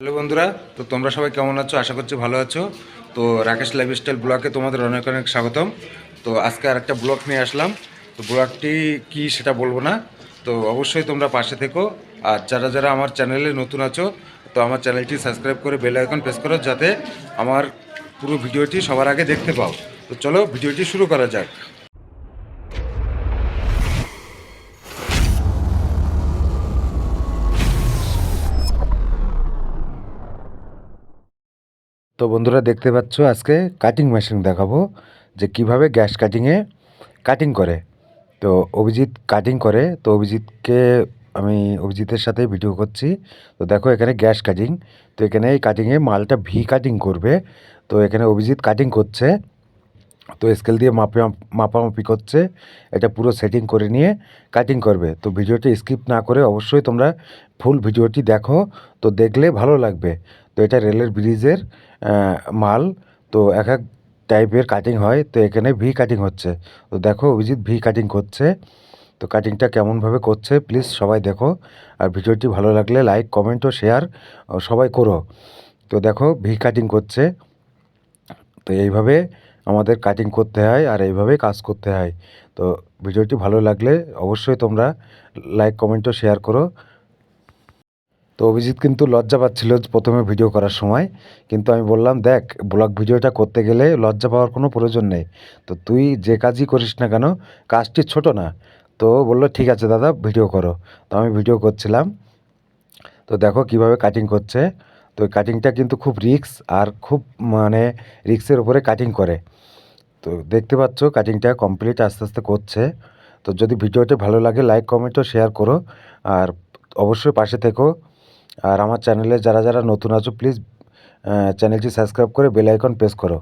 Hello বন্ধুরা, তো তোমরা সবাই কেমন আছো? আশা করছি ভালো আছো। তো রাকেশ লাইফস্টাইল ব্লগে তোমাদের অনেক অনেক স্বাগতম। তো আজকে আর একটা ব্লগ নিয়ে আসলাম। তো ব্লগটি কি সেটা বলব না। তো অবশ্যই তোমরা পাশে থেকো। আর যারা যারা আমার চ্যানেলে নতুন আছো, তো আমার চ্যানেলটি সাবস্ক্রাইব করে বেল আইকন প্রেস করো, যাতে আমার পুরো ভিডিওটি সবার আগে দেখতে পাও। তো চলো ভিডিওটি শুরু করা যাক। তো বন্ধুরা দেখতে পাচ্ছ আজকে কাটিং মেশিন দেখাবো যে কীভাবে গ্যাস কাটিংয়ে কাটিং করে। তো অভিজিৎ কাটিং করে, তো অভিজিৎকে আমি অভিজিতের সাথে ভিডিও করছি। তো দেখো এখানে গ্যাস কাটিং তো এখানে এই কাটিংয়ে মালটা ভি কাটিং করবে। তো এখানে অভিজিৎ কাটিং করছে, তো স্কেল দিয়ে মাপে, মাপামাপি করছে। এটা পুরো সেটিং করে নিয়ে কাটিং করবে। তো ভিডিওটি স্কিপ না করে অবশ্যই তোমরা ফুল ভিডিওটি দেখো, তো দেখলে ভালো লাগবে। তো এটা রেলের ব্রিজের মাল। তো এক এক টাইপের কাটিং হয়। তো এখানে ভি কাটিং হচ্ছে। তো দেখো, অভিজিৎ ভি কাটিং করছে। তো কাটিংটা কেমনভাবে করছে প্লিজ সবাই দেখো। আর ভিডিওটি ভালো লাগলে লাইক কমেন্ট ও শেয়ার সবাই করো। তো দেখো ভি কাটিং করছে। তো এইভাবে আমাদের কাটিং করতে হয় আর এইভাবে কাজ করতে হয়। তো ভিডিওটি ভালো লাগলে অবশ্যই তোমরা লাইক কমেন্ট ও শেয়ার করো। তো অভিজিৎ কিন্তু লজ্জা পাচ্ছিল প্রথমে ভিডিও করার সময়। কিন্তু আমি বললাম, দেখ, ব্লগ ভিডিওটা করতে গেলে লজ্জা পাওয়ার কোনো প্রয়োজন নেই। তো তুই যে কাজই করিস না কেন, কাজটি ছোট না। তো বলল, ঠিক আছে দাদা, ভিডিও করো। তো আমি ভিডিও করছিলাম। তো দেখো কীভাবে কাটিং করছে। তো কাটিংটা কিন্তু খুব রিক্স আর খুব মানে রিক্সের উপরে কাটিং করে। তো দেখতে পাচ্ছ কাটিংটা কমপ্লিট আস্তে আস্তে করছে। তো যদি ভিডিওটি ভালো লাগে লাইক কমেন্ট ও শেয়ার করো। আর অবশ্যই পাশে থেকো। আর আমার চ্যানেলে যারা যারা নতুন আছো প্লিজ চ্যানেলটি সাবস্ক্রাইব করে বেল আইকন প্রেস করো।